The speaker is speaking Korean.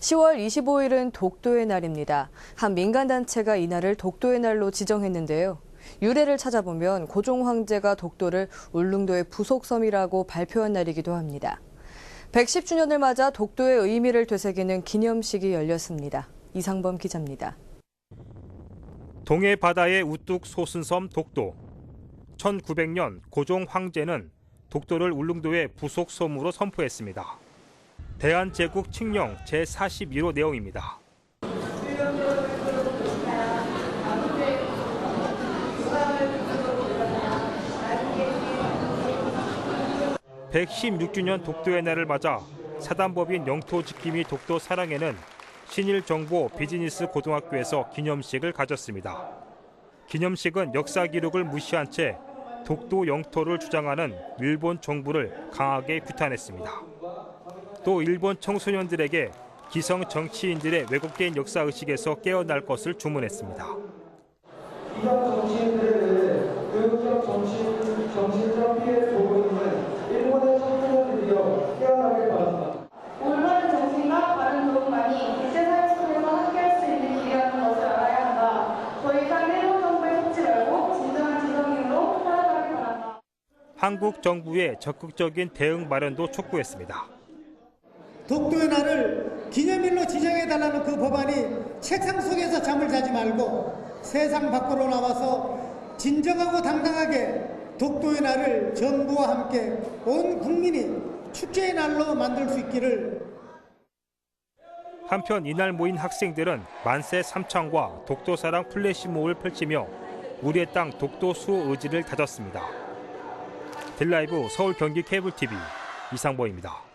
10월 25일은 독도의 날입니다. 한 민간단체가 이날을 독도의 날로 지정했는데요. 유래를 찾아보면 고종 황제가 독도를 울릉도의 부속섬이라고 발표한 날이기도 합니다. 110주년을 맞아 독도의 의미를 되새기는 기념식이 열렸습니다. 이상범 기자입니다. 동해 바다에 우뚝 솟은 섬 독도. 1900년 고종 황제는 독도를 울릉도의 부속 섬으로 선포했습니다. 대한제국 칙령 제41호 내용입니다. (116주년) 독도의 날을 맞아 사단법인 영토 지킴이 독도 사랑에는 신일 정보 비즈니스 고등학교에서 기념식을 가졌습니다. 기념식은 역사 기록을 무시한 채 독도 영토를 주장하는 일본 정부를 강하게 규탄했습니다. 또 일본 청소년들에게 기성 정치인들의 왜곡된 역사 의식에서 깨어날 것을 주문했습니다. 이런 정치인들에 대해 교육적 정신, 정신적 피해를 보고 있는 일본의 청소년들이여 깨어나길 바랍니다. 올바른 정신과 바른 도움만이 국제 사회 속에서 함께할 수 있는 길이라는 것을 알아야 한다. 더 이상 일본 정부에 속지 말고 진정한 지성인으로 살아가길 바란다. 한국 정부의 적극적인 대응 마련도 촉구했습니다. 독도의 날을 기념일로 지정해달라는 그 법안이 책상 속에서 잠을 자지 말고 세상 밖으로 나와서 진정하고 당당하게 독도의 날을 정부와 함께 온 국민이 축제의 날로 만들 수 있기를 한편 이날 모인 학생들은 만세 삼창과 독도사랑 플래시몹을 펼치며 우리의 땅 독도 수호 의지를 다졌습니다. 딜라이브 서울 경기 케이블 TV 이상보입니다.